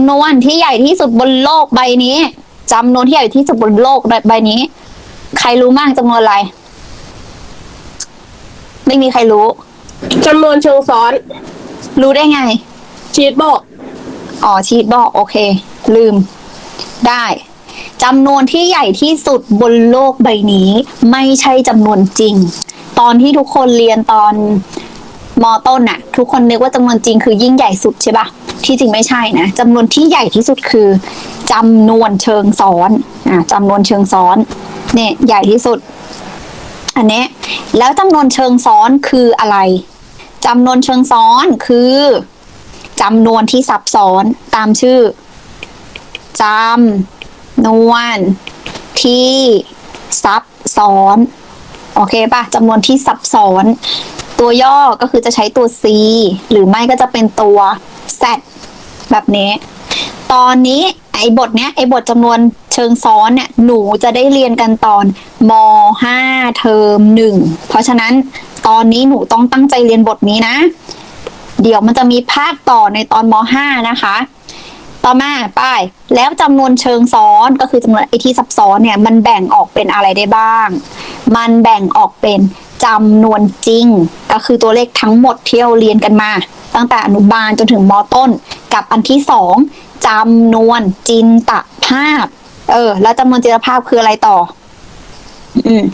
ำนวนที่ใหญ่ที่สุดบนโลกใบนี้จำนวนที่ใหญ่ที่สุดบนโลกใบนี้ ใครรู้มั่งจำนวนอะไร ไม่มีใครรู้จำนวนเชิงซ้อน รู้ได้ไง ชีตบอกอ๋อชีตบอก โอเค ลืม ได้จำนวนที่ใหญ่ที่สุดบนโลกใบนี้ ไม่ใช่จำนวนจริง ตอนที่ทุกคนเรียนตอนมอต้นน่ะ ทุกคนนึกว่าจำนวนจริงคือยิ่งใหญ่สุดใช่ปะ ที่จริงไม่ใช่นะจำนวนที่ใหญ่ที่สุดคือจำนวนเชิงซ้อนอะจำนวนเชิงซ้อนเนี่ยใหญ่ที่สุด อันนี้แล้วจำนวนเชิงซ้อนคืออะไรจำนวนเชิงซ้อนคือจำนวนที่ซับซ้อนตามชื่อจำนวนที่ซับซ้อนโอเคปะจำนวนที่ซับซ้อน ตัวย่อก็คือจะใช้ตัว c หรือไม่ก็จะเป็นตัว z แบบนี้ ตอนนี้ไอ้บทเนี้ยไอ้บทจำนวนเชิงซ้อนเนี่ยหนูจะได้เรียนกันตอนม 5 เทอม1 เพราะฉะนั้นตอนนี้หนูต้องตั้งใจเรียนบทนี้นะ เดี๋ยวมันจะมีภาคต่อในตอนม 5 นะคะ ต่อมาป้าย แล้วจำนวนเชิงซ้อนก็คือจำนวนไอที่ซับซ้อนเนี่ยมันแบ่งออกเป็นอะไรได้บ้าง มันแบ่งออกเป็นจำนวนจริง ก็คือตัวเลขทั้งหมดที่เราเรียนกันมา ตั้งแต่อนุบาลจนถึงมต้น กับอันที่สองจำนวนจินตภาพ เออ แล้วจำนวนจินตภาพคืออะไรต่อ อืม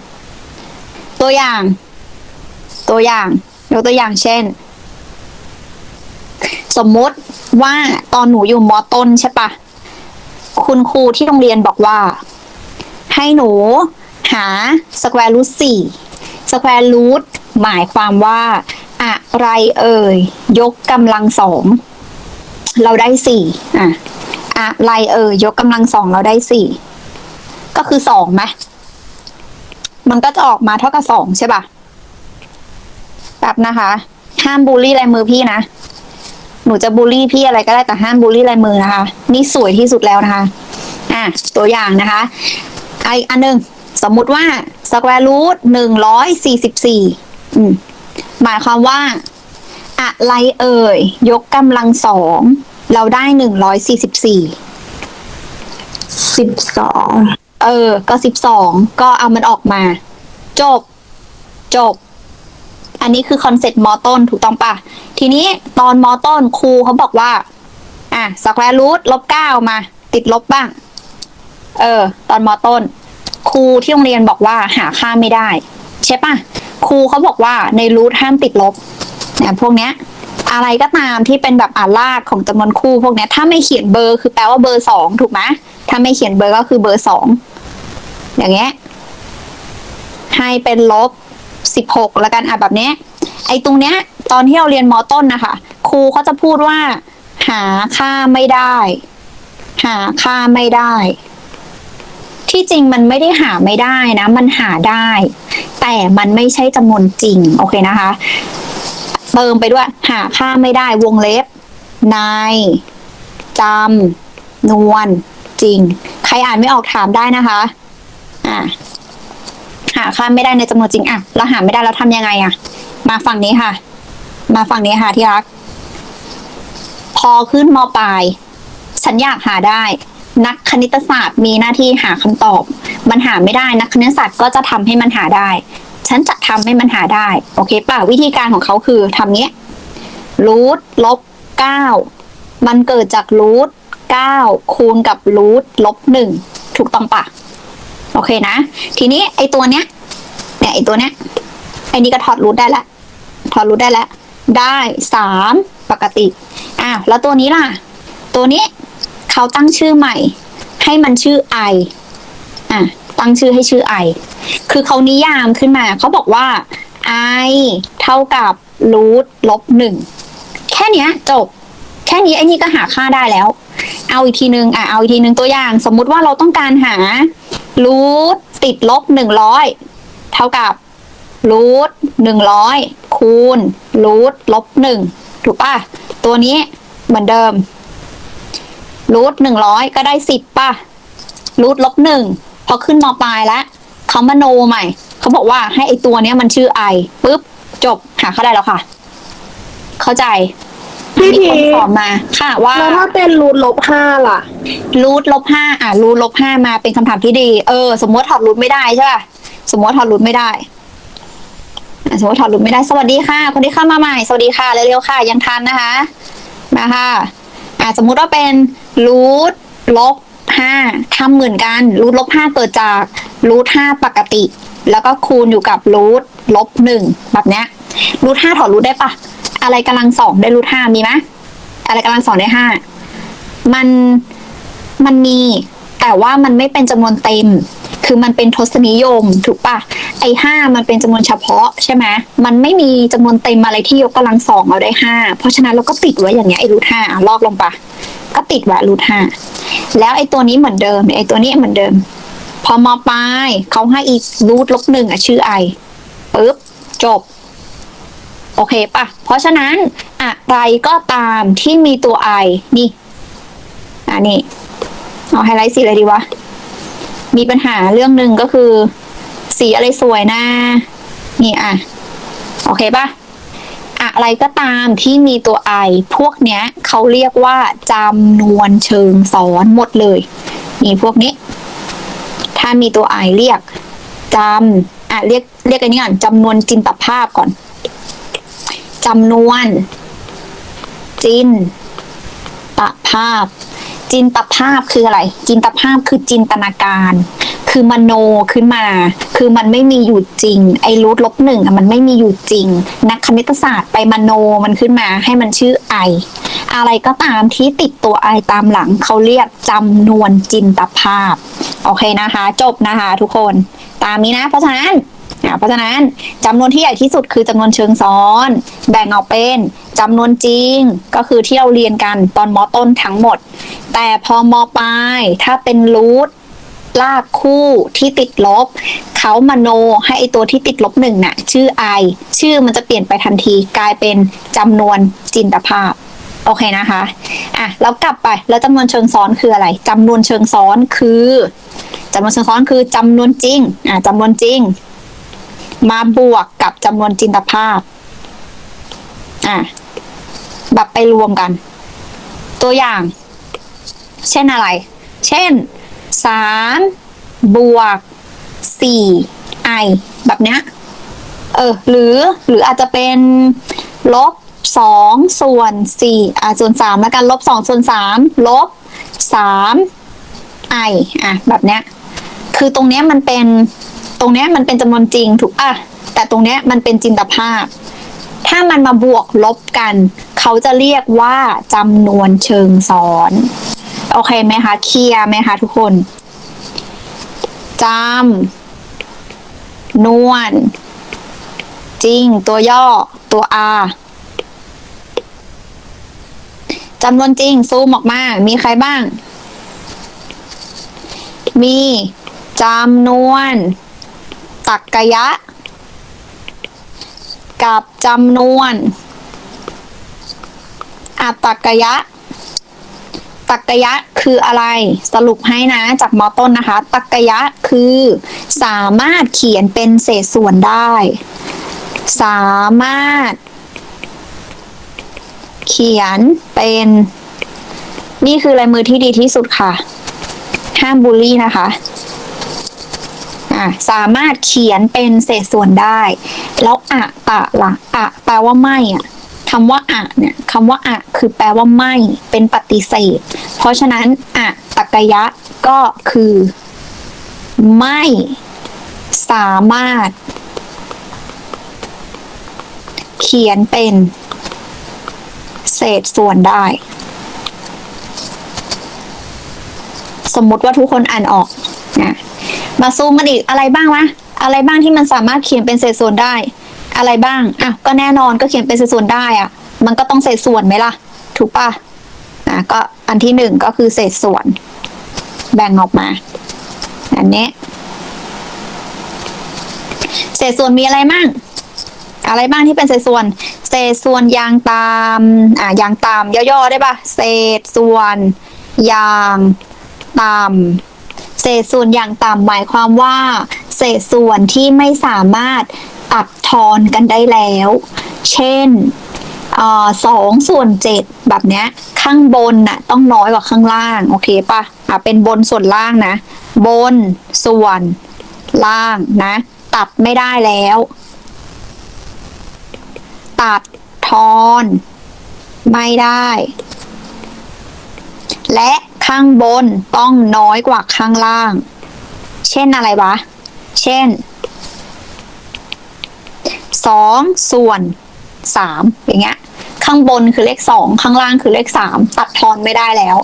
ตัวอย่าง ตัวอย่างยกตัวอย่างเช่น สมมติว่าตอนหนูอยู่มต้นใช่ปะ คุณครูที่โรงเรียนบอกว่า ให้หนูหาสแควร์รูทสี่สแควร์รูทหมายความว่าอะไรเอ่ย ยกกำลังสองเราได้สี่อะอะไรเอ่ย ยกกำลังสองเราได้สี่ก็คือสองไหมมันก็จะออกมาเท่ากับสองใช่ป่ะแบบนะคะ ห้ามบูลลี่ลายมือพี่นะ หนูจะบูลลี่พี่อะไรก็ได้แต่ห้ามบูลลี่ลายมือนะคะ นี่สวยที่สุดแล้วนะคะ อะ ตัวอย่างนะคะไออันหนึ่งสมมุติว่าสแควร์รูทหนึ่งร้อยสี่สิบสี่หมายความว่า อะไรเอ่ย ยกกำลังสองเราได้หนึ่งร้อยสี่สิบสี่สิบสองเออ ก็สิบสองก็เอามันออกมา จบ จบ อันนี้คือคอนเซ็ปต์มอต้นถูกต้องปะทีนี้ตอนมอต้นครูเขาบอกว่า อะสแควร์รูทลบเก้ามา ติดลบบ้าง เออ ตอนมอต้น ครูที่โรงเรียนบอกว่าหาค่าไม่ได้ ใช่ปะครูเขาบอกว่าในรูทห้ามติดลบเนี่ยพวกเนี้ยอะไรก็ตามที่เป็นแบบอ่ารากของจำนวนคู่พวกเนี้ยถ้าไม่เขียนเบอร์คือแปลว่าเบอร์สองถูกไหมถ้าไม่เขียนเบอร์ก็คือเบอร์สองอย่างเงี้ยให้เป็นลบ สิบหกแล้วกันอะแบบเนี้ยไอ้ตรงเนี้ย ตอนที่เราเรียนมอต้นนะคะครูเขาจะพูดว่า หาค่าไม่ได้ หาค่าไม่ได้ ที่จริงมันไม่ได้หาไม่ได้นะ มันหาได้ แต่มันไม่ใช่จำนวนจริง โอเคนะคะ เติมไปด้วย หาค่าไม่ได้วงเล็บในจำนวนจริง ใครอ่านไม่ออกถามได้นะคะ อ่า หาค่าไม่ได้ในจำนวนจริงอะเราหาไม่ได้แล้วทำยังไงอะ มาฝั่งนี้ค่ะ มาฝั่งนี้ค่ะที่รัก พอขึ้นมปลาย ฉันอยากหาได้ นักคณิตศาสตร์มีหน้าที่หาคำตอบ มันหาไม่ได้นักคณิตศาสตร์ก็จะทำให้มันหาได้ ฉันจะทำให้มันหาได้ โอเคป่ะวิธีการของเขาคือทำเนี้ยรูทลบเก้ามันเกิดจากรูทเก้าคูณกับรูทลบหนึ่งถูกต้องป่ะ โอเคนะ ทีนี้ไอตัวเนี้ยเนี่ยไอตัวเนี้ยไอนี้ก็ถอดรูทได้ละถอดรูทได้ล้วได้สามปกติอ้าวแล้วตัวนี้ล่ะ ตัวนี้เขาตั้งชื่อใหม่ ให้มันชื่อ i อะตั้งชื่อให้ชื่อ i คือเขานิยามขึ้นมา เขาบอกว่า i เท่ากับรูทลบหนึ่งแค่นี้จบ แค่นี้ไอ้นี่ก็หาค่าได้แล้ว เอาอีกทีนึงอะเอาอีกทีนึงตัวอย่าง สมมุติว่าเราต้องการหา รูทติดลบหนึ่งร้อยเท่ากับรูทหนึ่งร้อยคูณรูทลบหนึ่งถูกป่ะ ตัวนี้เหมือนเดิมรูทหนึ่งร้อยก็ได้สิบป่ะรูทลบหนึ่งพอขึ้นมปลายแล้วเขามาโนใหม่ เขาบอกว่าให้ไอตัวเนี้ยมันชื่อไอปุ๊บจบหาค่าได้แล้วค่ะ เข้าใจ พี่มีทีคนสอนมาค่ะว่า แล้วถ้าเป็นรูทลบห้าล่ะ รูทลบห้าอะรูทลบห้ามาเป็นคำถามที่ดี เออ สมมติถอดรูทไม่ได้ใช่ป่ะ สมมติถอดรูทไม่ได้อะสมมติถอดรูทไม่ได้ สวัสดีค่ะ คนที่เข้ามาใหม่ สวัสดีค่ะ เร็วๆค่ะ ยังทันนะคะ มาค่ะอะสมมุติว่าเป็นรูทลบห้าทำเหมือนกัน รูทลบห้าเกิดจากรูทห้าปกติ แล้วก็คูณอยู่กับรูทลบหนึ่งแบบเนี้ยรูทห้าถอดรูทได้ปะ อะไรกำลังสองได้รูทห้ามีไหมอะไรกำลังสองได้ห้ามันมันมีแต่ว่ามันไม่เป็นจำนวนเต็ม คือมันเป็นทศนิยมถูกปะไอห้ามันเป็นจำนวนเฉพาะใช่ไหมมันไม่มีจำนวนเต็มอะไรที่ยกกำลังสองเอาได้ห้าเพราะฉะนั้นเราก็ติดไว้อย่างเงี้ยไอรูทห้าอะลอกลงไปก็ติดไว้รูทห้าแล้วไอตัวนี้เหมือนเดิมไอตัวนี้เหมือนเดิม พอมอปลายเขาให้อีกรูทลบหนึ่งอะชื่อไอปึ๊บจบ โอเคปะเพราะฉะนั้นอะไรก็ตามที่มีตัวไอนี่อ่านี่เอาไฮไลท์สีอะไรดีวะ มีปัญหาเรื่องหนึ่งก็คือ สีอะไรสวยนะนี่อะ โอเคปะอะไรก็ตามที่มีตัวไอพวกเนี้ยเขาเรียกว่าจำนวนเชิงซ้อนหมดเลยมีพวกนี้ ถ้ามีตัวไอเรียกจำอะเรียกเรียกอันนี้ก่อนจำนวนจินตภาพก่อน จำนวน จินตภาพ จินตภาพคืออะไร จินตภาพคือจินตนาการ คือมโนขึ้นมา คือมันไม่มีอยู่จริง ไอ้รูทลบหนึ่งมันไม่มีอยู่จริง นักคณิตศาสตร์ไปมโนมันขึ้นมา ให้มันชื่อไอ อะไรก็ตามที่ติดตัวไอตามหลังเขาเรียกจำนวนจินตภาพ โอเคนะคะ จบนะคะทุกคน ตามนี้นะ เพราะฉะนั้น อ่าเพราะฉะนั้นจำนวนที่ใหญ่ที่สุดคือจำนวนเชิงซ้อน แบ่งออกเป็นจำนวนจริงก็คือที่เราเรียนกันตอนมอต้นทั้งหมด แต่พอมอปลายถ้าเป็นรูทลากคู่ที่ติดลบ เขามโนให้ไอตัวที่ติดลบหนึ่งน่ะ ชื่อ i ชื่อมันจะเปลี่ยนไปทันทีกลายเป็นจำนวนจินตภาพ โอเคนะคะ อะ แล้วกลับไป แล้วจำนวนเชิงซ้อนคืออะไรจำนวนเชิงซ้อนคือจำนวนเชิงซ้อนคือจำนวนจริง อะจำนวนจริง มาบวกกับจำนวนจินตภาพ อะ แบบไปรวมกัน ตัวอย่าง เช่นอะไร เช่นสามบวกสี่ไอแบบเนี้ย เออ หรือหรืออาจจะเป็นลบสองส่วนสี่อะส่วนสามแล้วกันลบสองส่วนสามลบสามไออะแบบเนี้ย คือตรงเนี้ยมันเป็น ตรงเนี้ยมันเป็นจำนวนจริงถูกป่ะแต่ตรงเนี้ยมันเป็นจินตภาพ ถ้ามันมาบวกลบกัน เขาจะเรียกว่าจำนวนเชิงซ้อน โอเคไหมคะเคลียร์ไหมคะทุกคนจำนวลจริง ตัวย่อ ตัว R จำนวนจริง ซูมออกมา มีใครบ้าง มีจำนวน ตักกะยะ กับจำนวน อัตตกยะตักกยะคืออะไรสรุปให้นะจากมอต้นนะคะ ตักกยะคือสามารถเขียนเป็นเศษส่วนได้ สามารถ เขียนเป็น นี่คือลายมือที่ดีที่สุดค่ะ ห้ามบูลลี่นะคะ สามารถเขียนเป็นเศษส่วนได้ แล้วอะตะละอะแปลว่าไม่อะคำว่าอะเนี่ยคำว่าอะคือแปลว่าไม่ เป็นปฏิเสธ เพราะฉะนั้นอะตะกยะก็คือ ไม่สามารถ เขียนเป็น เศษส่วนได้ สมมติว่าทุกคนอ่านออกนะ มาซูมมันอีกอะไรบ้างวะอะไรบ้างที่มันสามารถเขียนเป็นเศษส่วนได้ อะไรบ้างอะก็แน่นอนก็เขียนเป็นเศษส่วนได้อะ มันก็ต้องเศษส่วนไหมล่ะ ถูกปะอะก็อันที่หนึ่งก็คือเศษส่วน แบ่งออกมา อันนี้ เศษส่วนมีอะไรบ้างอะไรบ้างที่เป็นเศษส่วน เศษส่วนยางตามอะยางตามย่อๆได้ปะเศษส่วนยางตาม เศษส่วนอย่างต่ำหมายความว่า เศษส่วนที่ไม่สามารถตัดทอนกันได้แล้ว เช่นสองส่วนเจ็ดแบบเนี้ย ข้างบนน่ะต้องน้อยกว่าข้างล่าง โอเคปะอะเป็นบนส่วนล่างนะ บนส่วนล่างนะ ตัดไม่ได้แล้ว ตัดทอน ไม่ได้ และ ข้างบนต้องน้อยกว่าข้างล่าง เช่นอะไรวะ เช่นสองส่วนสามอย่างเงี้ย ข้างบนคือเลขสองข้างล่างคือเลขสามตัดทอนไม่ได้แล้ว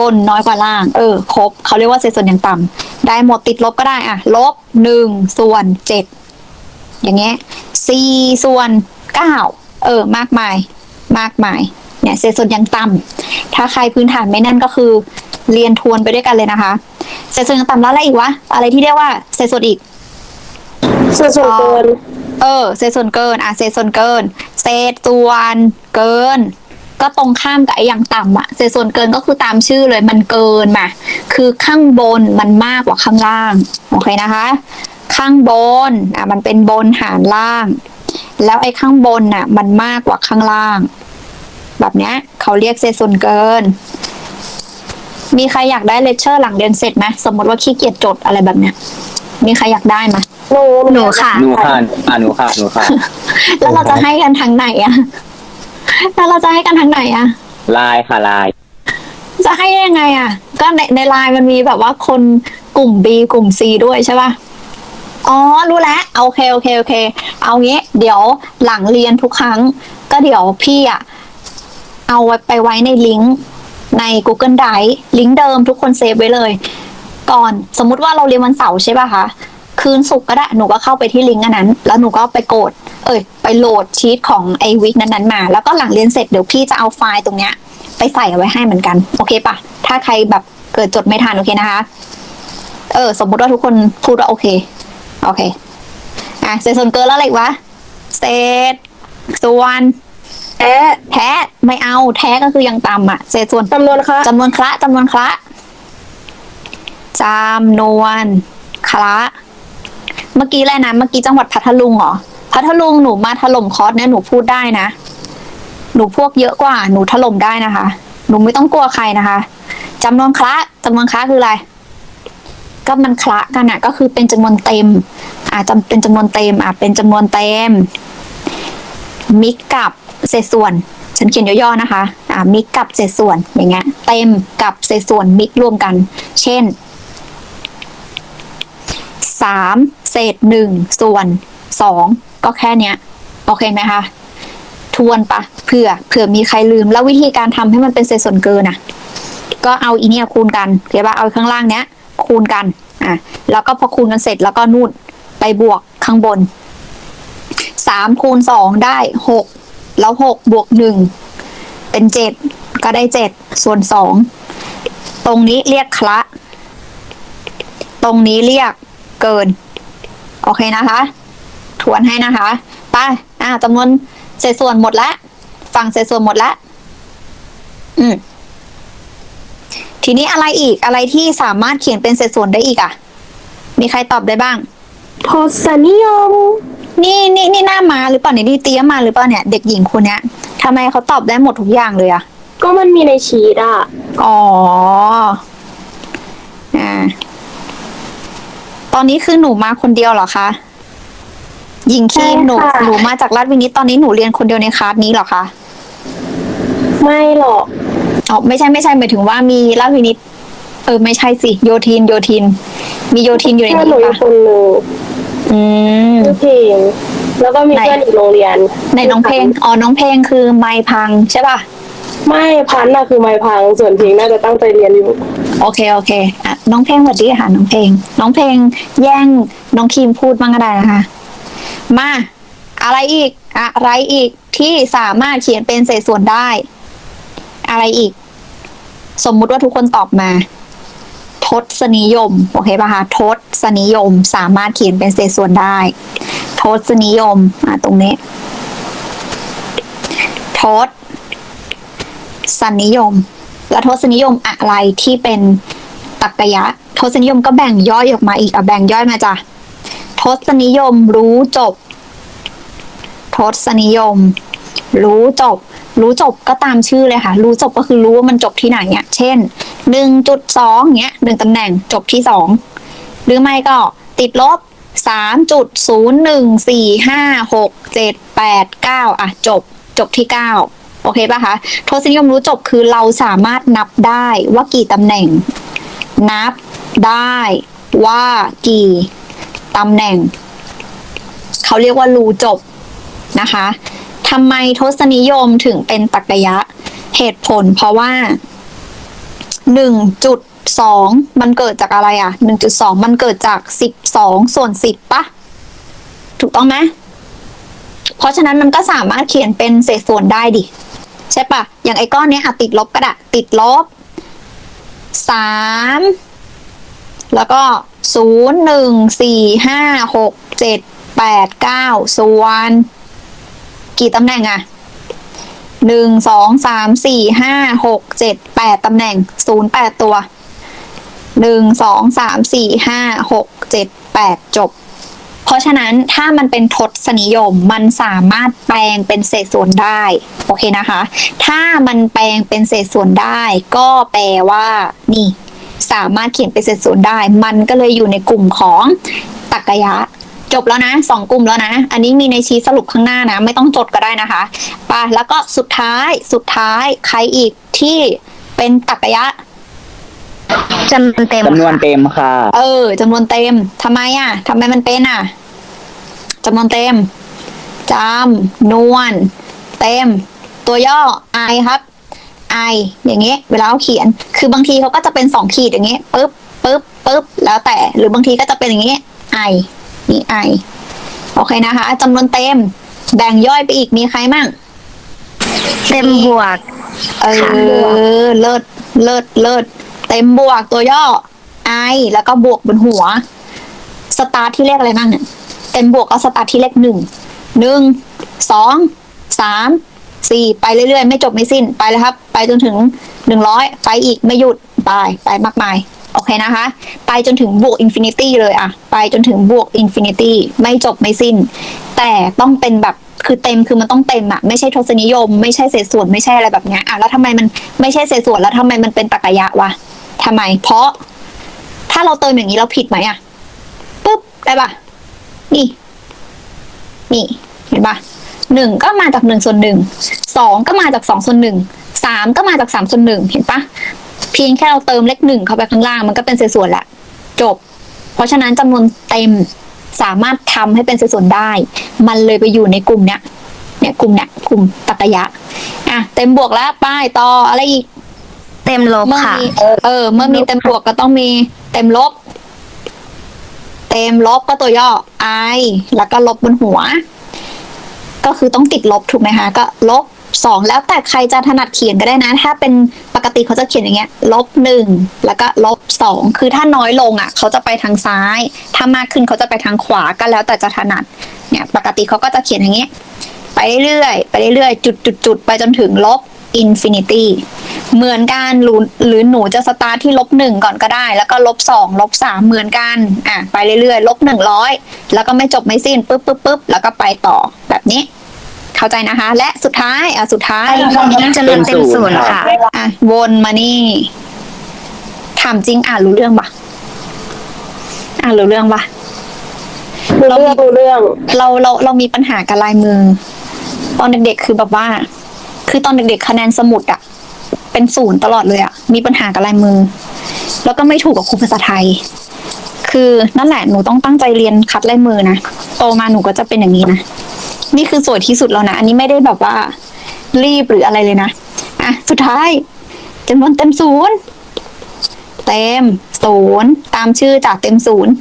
บนน้อยกว่าล่าง เออ ครบเขาเรียกว่าเศษส่วนอย่างต่ำได้หมดติดลบก็ได้อะลบหนึ่งส่วนเจ็ดอย่างเงี้ยสี่ส่วนเก้าเออ มากมาย มากมาย เนี่ยเศษส่วนอย่างต่ำถ้าใครพื้นฐานไม่แน่นก็คือ เรียนทวนไปด้วยกันเลยนะคะ เศษส่วนอย่างต่ำแล้วอะไรอีกวะ อะไรที่เรียกว่าเศษส่วนอีกส่วนส่วนเกิน เออ เศษส่วนเกิน อะ เศษส่วนเกิน เศษส่วนเกิน ก็ตรงข้ามกับไอ้อย่างต่ำอะเศษส่วนเกินก็คือตามชื่อเลยมันเกินมา คือข้างบนมันมากกว่าข้างล่าง โอเคนะคะ ข้างบน อะ มันเป็นบนหารล่าง แล้วไอ้ข้างบนน่ะ มันมากกว่าข้างล่าง แบบเนี้ยเขาเรียกเศษส่วนเกิน มีใครอยากได้เลคเชอร์หลังเรียนเสร็จไหมสมมติว่าขี้เกียจจดอะไรแบบเนี้ย มีใครอยากได้ไหมหนูหนูค่ะหนูค่ะอ่าหนูค่ะหนูค่ะ แล้วเราจะให้กันทางไหนอะแล้วเราจะให้กันทางไหนอะลายค่ะลายจะให้ได้ยังไงอะก็ในในไลน์มันมีแบบว่าคนกลุ่ม B กลุ่ม C ด้วยใช่ปะอ๋อ รู้แล้วโอเค โอเค โอเค เอางี้ เดี๋ยวหลังเรียนทุกครั้ง ก็เดี๋ยวพี่อะ เอาไว้ไปไว้ในลิงก์ใน Google Drive ลิงก์เดิมทุกคนเซฟไว้เลย ก่อนสมมุติว่าเราเรียนวันเสาร์ใช่ป่ะคะคืนศุกร์ก็ได้หนูก็เข้าไปที่ลิงก์อันนั้น แล้วหนูก็ไปโกด เอ้ย ไปโหลดชีตของไอวิกนั้นๆมา แล้วก็หลังเรียนเสร็จเดี๋ยวพี่จะเอาไฟล์ตรงเนี้ย ไปใส่เอาไว้ให้เหมือนกัน โอเคปะถ้าใครแบบเกิดจดไม่ทันโอเคนะคะ เออ สมมติว่าทุกคนพูดว่าโอเค โอเค อะเศษส่วนเกินแล้วอะไรวะเศษส่วน แอะแท้ไม่เอาแท้ก็คือยังต่ำอะ เศษส่วนจำนวนค่ะจำนวนคละจำนวนคละจำนวนคละเมื่อกี้อะไรนะเมื่อกี้จังหวัดพัทลุงเหรอพัทลุงหนูมาถล่มคอร์สเนี่ยหนูพูดได้นะ หนูพวกเยอะกว่า หนูถล่มได้นะคะ หนูไม่ต้องกลัวใครนะคะจำนวนคละจำนวนคละคืออะไรก็มันคละกันอะก็คือเป็นจำนวนเต็มอาจจะเป็นจำนวนเต็มอะเป็นจำนวนเต็ม มิกกับ เศษส่วน ฉันเขียนย่อๆนะคะอ่ามิกกับเศษส่วนอย่างเงี้ยเต็มกับเศษส่วนมิกรวมกัน เช่นสามเศษหนึ่งส่วนสองก็แค่เนี้ยโอเคไหมคะทวนปะเผื่อเผื่อมีใครลืม แล้ววิธีการทำให้มันเป็นเศษส่วนเกินอะ ก็เอาอีเนี่ยคูณกันเข้าปะเอาข้างล่างเนี้ย คูณกันอะแล้วก็พอคูณกันเสร็จแล้วก็นู่นไปบวกข้างบนสามคูณสองได้หก แล้วหกบวกหนึ่งเป็นเจ็ดก็ได้เจ็ดส่วนสองตรงนี้เรียกคละ ตรงนี้เรียกเกิน โอเคนะคะ ทวนให้นะคะไปอ่าจำนวนเศษส่วนหมดละฝั่งเศษส่วนหมดละอืมทีนี้อะไรอีกอะไรที่สามารถเขียนเป็นเศษส่วนได้อีกอะ มีใครตอบได้บ้างทศนิยม นี่นี่นี่หน้ามาหรือเปล่าเนี่ยนี่เตี้ยมาหรือเปล่าเนี่ยเด็กหญิงคนเนี้ยทำไมเขาตอบได้หมดทุกอย่างเลยอะก็มันมีในชีตอะ อ๋ออ่าตอนนี้คือหนูมาคนเดียวเหรอคะหญิงคีมหนูใช่ค่ะ หนูมาจากราชวินิตตอนนี้หนูเรียนคนเดียวในคลาสนี้เหรอคะไม่หรอก อ๋อไม่ใช่ไม่ใช่หมายถึงว่ามีราชวินิตเออไม่ใช่สิโยทินโยทิน มีโยทินอยู่ในเพื่อนหนูนี้อยู่ปะคนหนึ่ง อืมชื่อเพลงแล้วก็มีไหนเพื่อนอีกโรงเรียนในน้องเพลงอ๋อน้องเพลงคือไมค์พังใช่ป่ะไม่พันน่ะคือไม้พังส่วนเพลงน่าจะตั้งใจเรียนอยู่โอเคโอเคอะน้องเพลงสวัสดีค่ะน้องเพลง น้องเพลงแย่งน้องคีมพูดบ้างก็ได้นะคะ มา อะไรอีก อะไรอีกที่สามารถเขียนเป็นเศษส่วนได้ อะไรอีก สมมุติว่าทุกคนตอบมา ทศนิยม โอเคป่ะคะทศนิยมสามารถเขียนเป็นเศษส่วนได้ ทศนิยมอะตรงนี้ ทศสนิยม แล้วทศนิยมอะไรที่เป็นตรรกยะ ทศนิยมก็แบ่งย่อยออกมาอีกอะแบ่งย่อยมาจ้ะทศนิยมรู้จบ ทศนิยม รู้จบ รู้จบก็ตามชื่อเลยค่ะ รู้จบก็คือรู้ว่ามันจบที่ไหนอะเช่นหนึ่งจุดสองเงี้ยหนึ่งตำแหน่งจบที่สองหรือไม่ก็ติดลบสามจุดศูนย์หนึ่งสี่ห้าหกเจ็ดแปดเก้าอะจบจบที่เก้าโอเคป่ะคะทศนิยมรู้จบคือเราสามารถนับได้ว่ากี่ตำแหน่ง นับได้ว่ากี่ตำแหน่ง เขาเรียกว่ารู้จบนะคะ ทำไมทศนิยมถึงเป็นตรรกยะ เหตุผลเพราะว่าหนึ่งจุดสองมันเกิดจากอะไรอะหนึ่งจุดสองมันเกิดจากสิบสองส่วนสิบปะถูกต้องไหมเพราะฉะนั้นมันก็สามารถเขียนเป็นเศษส่วนได้ดิ ใช่ปะอย่างไอ้ก้อนเนี้ยอะติดลบก็ได้ติดลบสามแล้วก็ศูนย์หนึ่งสี่ห้าหกเจ็ดแปดเก้าส่วน กี่ตำแหน่งอะหนึ่งสองสามสี่ห้าหกเจ็ดแปดตำแหน่งศูนย์แปดตัวหนึ่งสองสามสี่ห้าหกเจ็ดแปดจบ เพราะฉะนั้นถ้ามันเป็นทศนิยมมันสามารถแปลงเป็นเศษส่วนได้ โอเคนะคะ ถ้ามันแปลงเป็นเศษส่วนได้ ก็แปลว่า นี่ สามารถเขียนเป็นเศษส่วนได้ มันก็เลยอยู่ในกลุ่มของตรรกยะ จบแล้วนะสองกลุ่มแล้วนะ อันนี้มีในชีทสรุปข้างหน้านะ ไม่ต้องจดก็ได้นะคะไปแล้วก็สุดท้ายสุดท้ายใครอีกที่เป็นตรรกยะจำนวนเต็มจำนวนเต็มค่ะ เออจำนวนเต็มทำไมอะทำไมมันเป็นอะจำนวนเต็มจำนวนเต็ม ตัวย่อ i ครับ i อย่างเงี้ยเวลาเขาเขียน คือบางทีเขาก็จะเป็นสองขีดอย่างเงี้ยปึ๊บปึ๊บปึ๊บแล้วแต่ หรือบางทีก็จะเป็นอย่างเงี้ย i นี่ i โอเคนะคะจำนวนเต็ม แบ่งย่อยไปอีกมีใครมั่ง เต็มบวก เออ เลิศเลิศเลิศเต็มบวกตัวย่อ i แล้วก็บวกบนหัว สตาร์ทที่เลขอะไรบ้างเนี่ย เต็มบวกก็สตาร์ทที่เลขหนึ่ง หนึ่ง สอง สาม สี่ ไปเรื่อยๆ ไม่จบไม่สิ้น ไปเลยครับ ไปจนถึงหนึ่งร้อย ไปอีกไม่หยุด ไป ไปมากมาย โอเคนะคะ ไปจนถึงบวกอินฟินิตี้เลยอะไปจนถึงบวกอินฟินิตี้ไม่จบไม่สิ้น แต่ต้องเป็นแบบคือเต็มคือมันต้องเต็มอะไม่ใช่ทศนิยม ไม่ใช่เศษส่วนไม่ใช่อะไรแบบเนี้ยอะแล้วทำไมมันไม่ใช่เศษส่วนแล้วทำไมมันเป็นตรรกะวะทำไม เพราะ ถ้าเราเติมอย่างนี้เราผิดไหมอะปุ๊บได้ปะนี่ นี่ เห็นปะหนึ่งก็มาจากหนึ่งส่วนหนึ่งสองก็มาจากสองส่วนหนึ่งสามก็มาจากสามส่วนหนึ่งเห็นปะ เพียงแค่เราเติมเลขหนึ่งเข้าไปข้างล่างมันก็เป็นเศษส่วนละจบ เพราะฉะนั้นจำนวนเต็มสามารถทำให้เป็นเศษส่วนได้ มันเลยไปอยู่ในกลุ่มเนี้ยเนี่ยกลุ่มเนี้ยกลุ่มตรรกะยะอะเต็มบวกแล้วป้ายต่ออะไรอีก เต็มลบเมื่อค่ะมีเออ เมื่อมีเต็มบวกก็ต้องมีเต็มลบ เต็มลบก็ตัวย่อ i แล้วก็ลบบนหัว ก็คือต้องติดลบถูกไหมคะก็ลบ สองแล้วแต่ใครจะถนัดเขียนก็ได้นะ ถ้าเป็นปกติเขาจะเขียนอย่างเงี้ยลบหนึ่งแล้วก็ลบสองคือถ้าน้อยลงอะเขาจะไปทางซ้าย ถ้ามากขึ้นเขาจะไปทางขวาก็แล้วแต่จะถนัดเนี่ยปกติเขาก็จะเขียนอย่างเงี้ยไปเรื่อยๆไปเรื่อยๆจุดจุดจุดไปจนถึงลบอินฟินิตี้เหมือนกันหรือหรือหนูจะสตาร์ทที่ลบหนึ่งก่อนก็ได้ แล้วก็ลบสองลบสามเหมือนกันอะไปเรื่อยๆลบหนึ่งร้อยแล้วก็ไม่จบไม่สิ้นปุ๊บปุ๊บปุ๊บแล้วก็ไปต่อแบบนี้ เข้าใจนะคะ และสุดท้ายอะสุดท้ายจำนวนเต็มศูนย์ค่ะอะวนมานี่ถามจริงอ่านรู้เรื่องปะอ่านรู้เรื่องปะรู้เรื่องรู้เรื่องเราเราเรามีปัญหากับลายมือ ตอนเด็กๆคือแบบว่า คือตอนเด็กๆคะแนนสมุดอะเป็นศูนย์ตลอดเลยอะมีปัญหากับลายมือ แล้วก็ไม่ถูกกับครูภาษาไทย คือนั่นแหละหนูต้องตั้งใจเรียนคัดลายมือนะโตมาหนูก็จะเป็นอย่างนี้นะนี่คือสวยที่สุดแล้วนะ อันนี้ไม่ได้แบบว่า รีบหรืออะไรเลยนะอะสุดท้ายจำนวนเต็มศูนย์เต็มศูนย์ตามชื่อจากเต็มศูนย์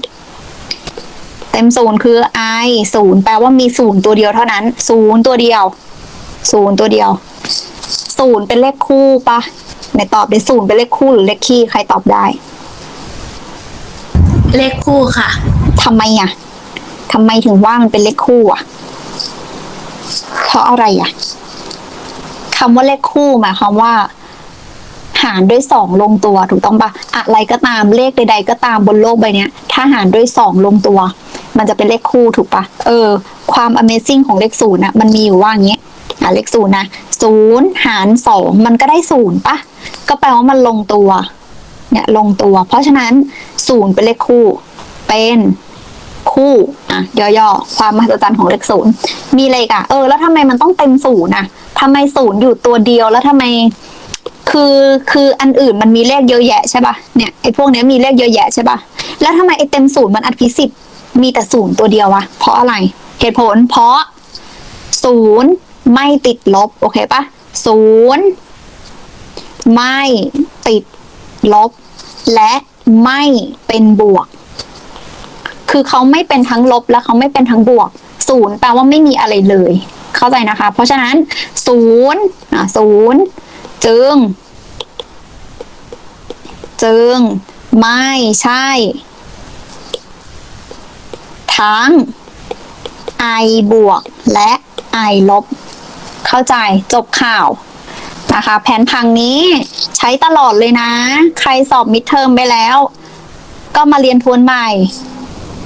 เต็มศูนย์คือ i ศูนย์แปลว่ามีศูนย์ตัวเดียวเท่านั้นศูนย์ตัวเดียวศูนย์ตัวเดียวศูนย์เป็นเลขคู่ปะไหนตอบได้ศูนย์เป็นเลขคู่หรือเลขคี่ใครตอบได้ เลขคู่ค่ะ ทำไมอะทำไมถึงว่ามันเป็นเลขคู่อะ เพราะอะไรอะคำว่าเลขคู่หมายความว่า หารด้วยสองลงตัวถูกต้องปะอะไรก็ตามเลขใด ๆ ก็ตามบนโลกใบเนี้ย ถ้าหารด้วยสองลงตัว มันจะเป็นเลขคู่ถูกปะเออ ความ Amazing ของเลขศูนย์อะมันมีอยู่ว่าอย่างเงี้ยาเลขศูนย์นะศูนย์หารสองมันก็ได้ศูนย์ปะก็แปลว่ามันลงตัว เนี่ยลงตัว เพราะฉะนั้นศูนย์เป็นเลขคู่ เป็นคู่อะย่อๆความมหัศจรรย์ของเลขศูนย์มีอะไรก่ะเออแล้วทำไมมันต้องเต็มศูนย์อะทำไมศูนย์อยู่ตัวเดียวแล้วทำไม คือคืออันอื่นมันมีเลขเยอะแยะใช่ปะเนี่ยไอ้พวกเนี้ยมีเลขเยอะแยะใช่ปะแล้วทำไมไอ้เต็มศูนย์มันอภิสิทธิ์มีแต่ศูนย์ตัวเดียววะเพราะอะไรเหตุผล เพราะศูนย์ไม่ติดลบโอเคป่ะศูนย์ไม่ติด ลบ และไม่เป็นบวก คือเขาไม่เป็นทั้งลบและเขาไม่เป็นทั้งบวกศูนย์แปลว่าไม่มีอะไรเลย เข้าใจนะคะ เพราะฉะนั้นศูนย์อะศูนย์จึง จึง ไม่ใช่ ทั้ง i บวกและ i ลบ เข้าใจจบข่าว นะคะ แผนพังนี้ใช้ตลอดเลยนะ ใครสอบมิดเทอมไปแล้ว ก็มาเรียนทวนใหม่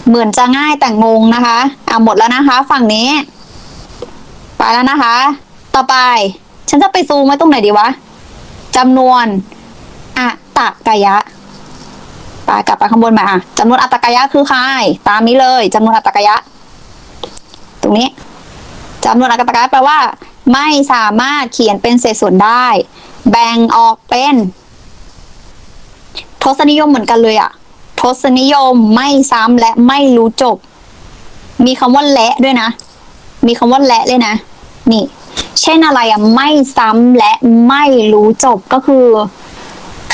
เหมือนจะง่ายแต่งงนะคะ อะหมดแล้วนะคะ ฝั่งนี้ ไปแล้วนะคะ ต่อไป ฉันจะไปซูมไว้ตรงไหนดีวะจำนวนอัตกยะไปกลับไปข้างบนมาอะจำนวนอัตกยะคือใครตามนี้เลยจำนวนอัตกยะ ตรงนี้จำนวนอัตกยะแปลว่า ไม่สามารถเขียนเป็นเศษส่วนได้ แบ่งออกเป็น ทศนิยมเหมือนกันเลยอะทศนิยมไม่ซ้ำและไม่รู้จบ มีคำว่าและด้วยนะ มีคำว่าและเลยนะ นี่ เช่นอะไรอะไม่ซ้ำและไม่รู้จบก็คือ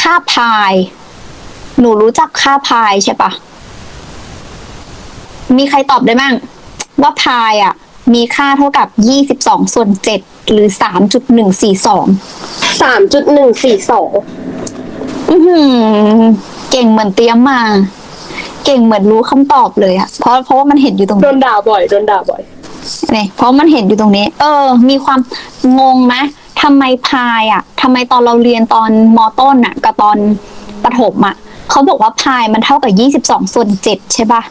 ค่าพาย หนูรู้จักค่าพายใช่ปะมีใครตอบได้มั่งว่าพายอะ มีค่าเท่ากับยี่สิบสองส่วนเจ็ดหรือสามจุดหนึ่งสี่สองสามจุดหนึ่งสี่สองอือหือเก่งเหมือนเตรียมมา เก่งเหมือนรู้คำตอบเลยอะเพราะเพราะว่ามันเห็นอยู่ตรงโดนี้ นด่าบ่อย โดนด่าบ่อย นี่เพราะมันเห็นอยู่ตรงนี้ เออ มีความงงไหมทำไมพายอะทำไมตอนเราเรียนตอนมอต้นอะกับตอนประถมอะเขาบอกว่าพายมันเท่ากับยี่สิบสองส่วนเจ็ดใช่ปะ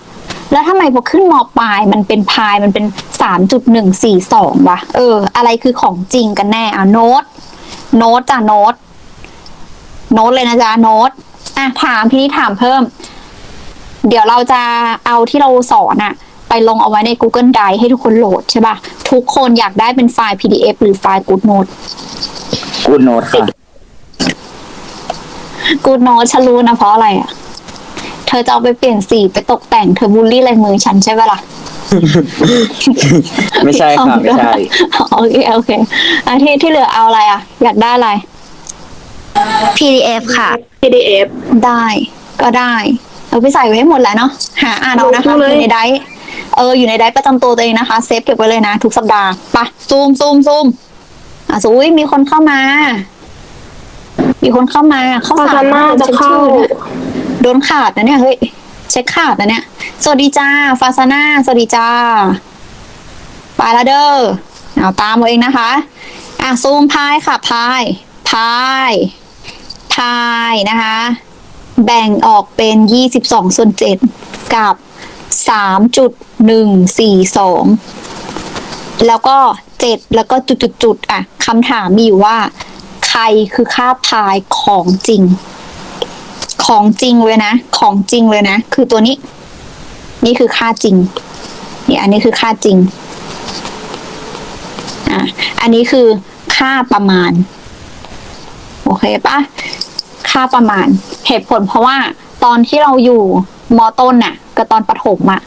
แล้วทำไมพอขึ้นมปลายมันเป็นพายมันเป็นสามจุดหนึ่งสี่สองวะเออ อะไรคือของจริงกันแน่อะโน้ต โน้ตจ้ะโน้ต โน้ตเลยนะจ๊ะโน้ตอะถามพี่นิดถามเพิ่ม เดี๋ยวเราจะเอาที่เราสอนอะไปลงเอาไว้ใน Google Drive ให้ทุกคนโหลดใช่ปะทุกคนอยากได้เป็นไฟล์ PDF หรือไฟล์ Good Note กูดโน้ตค่ะ Good Note ฉันรู้นะเพราะอะไรอะ เธอจะเอาไปเปลี่ยนสีไปตกแต่งเธอบูลลี่ลายมือฉันใช่ปะล่ะไม่ใช่ค่ะไม่ใช่โอเคโอเคอันที่ที่เหลือเอาอะไรอะอยากได้อะไร PDF ค่ะ PDF ได้ก็ได้เอาไปใส่ไว้ให้หมดแหล้วเนาะหาอ่านเอานะคะดูเลยอยู่ในไดร์เอออยู่ในไดร์ประจำตัวตัวเองนะคะ เซฟเก็บไว้เลยนะ ทุกสัปดาห์ไปะซูมซูมซูมอะสุยมีคนเข้ามา มีคนเข้ามาเข้าฟาสาซามน่าจะเข้าช็คชื่อนี่ยโดนขาดนะเนี่ยเฮ้ยเช็คขาดนะเนี่ยสวัสดีจ้า ฟาซาน่าสวัสดีจ้าไปละเด้อเอาตามเอาเองนะคะ อะซูมพายค่ะพายพายพายนะคะ แบ่งออกเป็น22ส่วน7กับ3.142แล้วก็7แล้วก็จุดๆๆอะคำถามมีอยู่ว่า ใครคือค่าพายของจริง ของจริงเลยนะ ของจริงเลยนะ คือตัวนี้ นี่คือค่าจริง นี่อันนี้คือค่าจริง อะ อันนี้คือค่าประมาณ โอเคปะค่าประมาณ เหตุผลเพราะว่าตอนที่เราอยู่มอต้นน่ะ กับตอนประถมอะ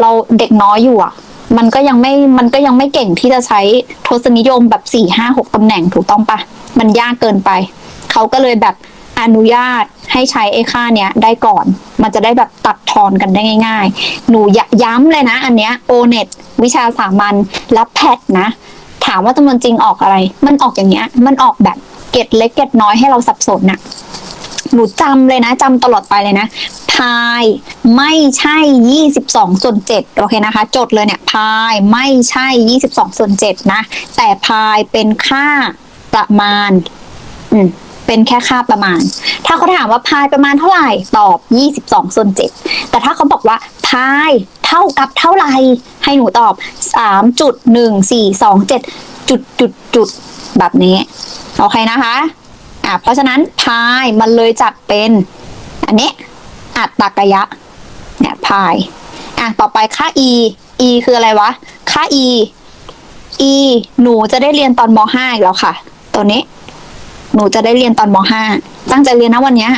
เราเด็กน้อยอยู่อะมันก็ยังไม่ มันก็ยังไม่เก่งที่จะใช้ทศนิยมแบบสี่ห้าหกตำแหน่งถูกต้องปะ มันยากเกินไป เขาก็เลยแบบอนุญาตให้ใช้ไอ้ค่าเนี้ยได้ก่อน มันจะได้แบบตัดทอนกันได้ง่าย ๆ หนูยย้ำเลยนะ อันเนี้ยโอเน็ตวิชาสามัญและแพทนะ ถามว่าจำนวนจริงออกอะไร มันออกอย่างเงี้ย มันออกแบบเกตเล็กเกตน้อยให้เราสับสนน่ะหนูจำเลยนะจำตลอดไปเลยนะพายไม่ใช่ยี่สิบสองส่วนเจ็ดโอเคนะคะ จดเลยเนี่ยพายไม่ใช่ยี่สิบสองส่วนเจ็ดนะ แต่พายเป็นค่า ประมาณ อืมเป็นแค่ค่าประมาณ ถ้าเขาถามว่าพายประมาณเท่าไหร่ ตอบยี่สิบสองส่วนเจ็ดแต่ถ้าเขาบอกว่าพายเท่ากับเท่าไหร่ ให้หนูตอบสามจุดหนึ่งสี่สองเจ็ดจุดจุดจุดแบบนี้ โอเคนะคะ อะ เพราะฉะนั้นพายมันเลยจัดเป็น อันนี้ อัตตกยะ เนี่ยพาย อะ ต่อไปค่า e e คืออะไรวะ ค่า e e หนูจะได้เรียนตอนม .5 อีกแล้วค่ะ ตัวนี้ หนูจะได้เรียนตอนม .5 ตั้งใจเรียนนะวันเนี้ย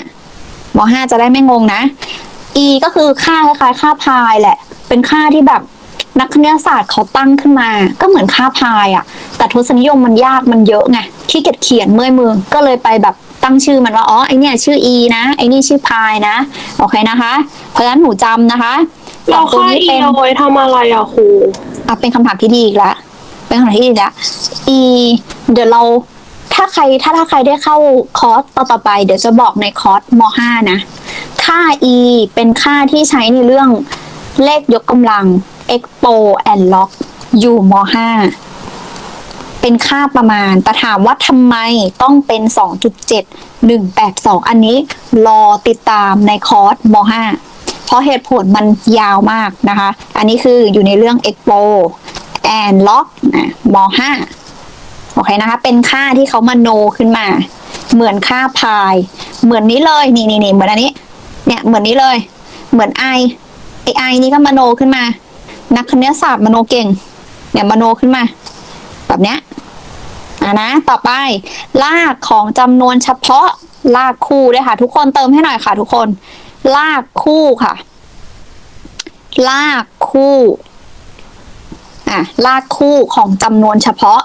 ม .5 จะได้ไม่งงนะ e ก็คือค่าคล้ายๆค่าพายแหละ เป็นค่าที่แบบนักคณิตศาสตร์เขาตั้งขึ้นมา ก็เหมือนค่าพายอะ่ะ แต่ทศนิยมมันยากมันเยอะไงขี้เกียจเขียนเมื่อยมือ ก็เลยไปแบบตั้งชื่อมันว่า อ๋อ ไอเนี่ยชื่อ e นะ ไอนี่ชื่อพายนะ โอเคนะคะ เพราะฉะนั้นหนูจำนะคะสเราองตัวค่านี้อีเป็นเอาไว้ทำอะไรอะครู อะเป็นคำถามที่ดีอีกแล้ว เป็นคำถามที่ดีอีกแล้ว e เดี๋ยวเรา ถ้าใครถ้าถ้าใครได้เข้าคอร์สต่อตอไปเดี๋ยวจะบอกในคอร์สม .5 นะ ค่า e เป็นค่าที่ใช้ในเรื่องเลขยกกำลัง expo and log อยู่ม .5 เป็นค่าประมาณ แต่ถามว่าทำไมต้องเป็น 2.7 182 อันนี้รอติดตามในคอร์สม .5 เพราะเหตุผลมันยาวมากนะคะ อันนี้คืออยู่ในเรื่อง expo and log นะม .5 โอเคนะคะ เป็นค่าที่เขามาโนขึ้นมา เหมือนค่าพาย เหมือนนี้เลยนี่นี่นี่เหมือนอันนี้ เนี่ยเหมือนนี้เลย เหมือนไอไอไอนี่ก็มาโนขึ้นมา นักคณิตศาสตร์มโนเก่ง เนี่ยมโนขึ้นมา แบบเนี้ยอ่านะ ต่อไปลากของจำนวนเฉพาะลากคู่ด้วยค่ะ ทุกคนเติมให้หน่อยค่ะ ทุกคน ลากคู่ค่ะ ลากคู่อะลากคู่ของจำนวนเฉพาะ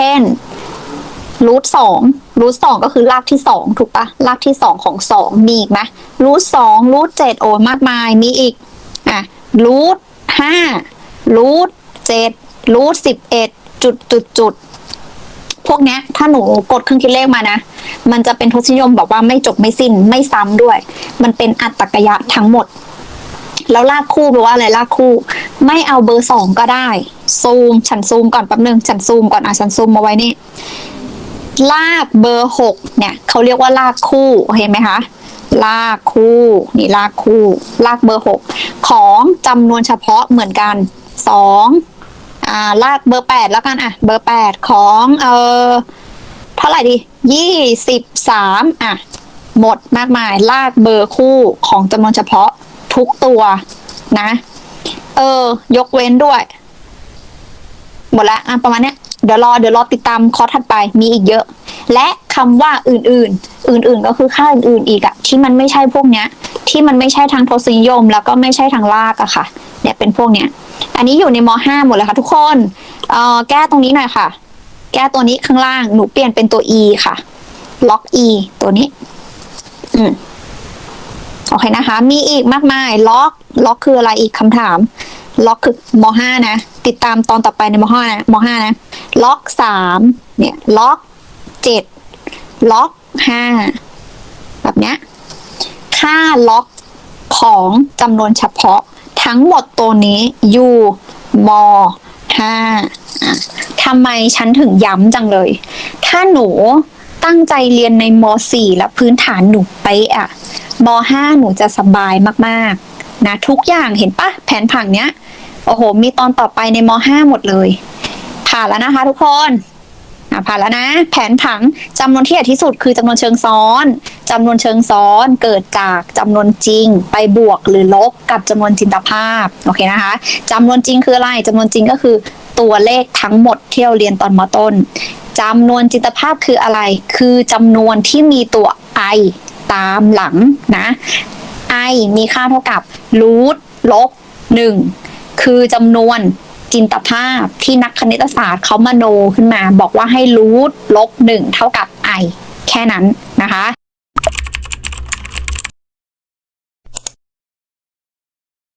ช่นรูทสองรูทสองก็คือรากที่สองถูกปะรากที่สองของสองมีอีกไหมรูทสองรูทเจ็ดโอ้มากมายมีอีกอะรูทห้ารูทเจ็ดรูทสิบเอ็ดจุดจุดจุดพวกเนี้ย ถ้าหนูกดเครื่องคิดเลขมานะ มันจะเป็นทศนิยมแบบว่าไม่จบไม่สิ้นไม่ซ้ำด้วย มันเป็นอัตตกยะทั้งหมด แล้วลากคู่แปลว่าอะไรลากคู่ ไม่เอาเบอร์สองก็ได้ ซูม ฉันซูมก่อนแป๊บนึง ฉันซูมก่อนอะฉันซูมมาไว้นี่ ลากเบอร์หกเนี่ยเขาเรียกว่าลากคู่เห็นไหมคะลากคู่นี่ลากคู่ ลากเบอร์หกของจำนวนเฉพาะเหมือนกันสองอ่าลากเบอร์แปดแล้วกันอะเบอร์แปดของเออเท่าไหร่ดียี่สิบสามอะหมดมากมาย ลากเบอร์คู่ของจำนวนเฉพาะทุกตัวนะ เออ ยกเว้นด้วย หมดละอะประมาณเนี้ยเดี๋ยวรอเดี๋ยวรอติดตามคอร์สถัดไปมีอีกเยอะ และคำว่าอื่นๆ อื่นๆ ก็คือค่าอื่นๆอีกอะที่มันไม่ใช่พวกเนี้ย ที่มันไม่ใช่ทางทศนิยม แล้วก็ไม่ใช่ทางลากอะค่ะเนี่ยเป็นพวกเนี้ย อันนี้อยู่ในม .5 หมดเลยค่ะ ทุกคนเอ่อแก้ตรงนี้หน่อยค่ะ แก้ตัวนี้ข้างล่างหนูเปลี่ยนเป็นตัว e ค่ะ ล็อก e ตัวนี้ อืมโอเคนะคะ มีอีกมากมาย ล็อก ล็อกคืออะไรอีกคำถาม ล็อกคือมห้านะ ติดตามตอนต่อไปในมห้านะมห้านะ ล็อกสามเนี่ย ล็อกเจ็ดล็อกห้าแบบเนี้ย ค่าล็อกของจำนวนเฉพาะ ทั้งหมดตัวนี้อยู่มห้าทำไมฉันถึงย้ำจังเลย ถ้าหนูตั้งใจเรียนในมสี่และพื้นฐานหนูไปะอะมห้าหนูจะสบายมากๆ นะทุกอย่างเห็นปะแผนผังเนี้ย โอ้โห มีตอนต่อไปในมห้าหมดเลย ผ่านแล้วนะคะทุกคนผ่านแล้วนะ แผนผังจำนวนที่ใหญ่ที่สุดคือจำนวนเชิงซ้อนจำนวนเชิงซ้อนเกิดจากจำนวนจริง ไปบวกหรือลบกับจำนวนจินตภาพโอเคนะคะจำนวนจริงคืออะไรจำนวนจริงก็คือตัวเลขทั้งหมดที่เราเรียนตอนมต้นจำนวนจินตภาพคืออะไร คือจำนวนที่มีตัว i ตามหลังนะ i มีค่าเท่ากับรูทลบหนึ่งคือจำนวนจินตภาพที่นักคณิตศาสตร์เขามาโนขึ้นมา บอกว่าให้รูทลบหนึ่งเท่ากับ i แค่นั้นนะคะ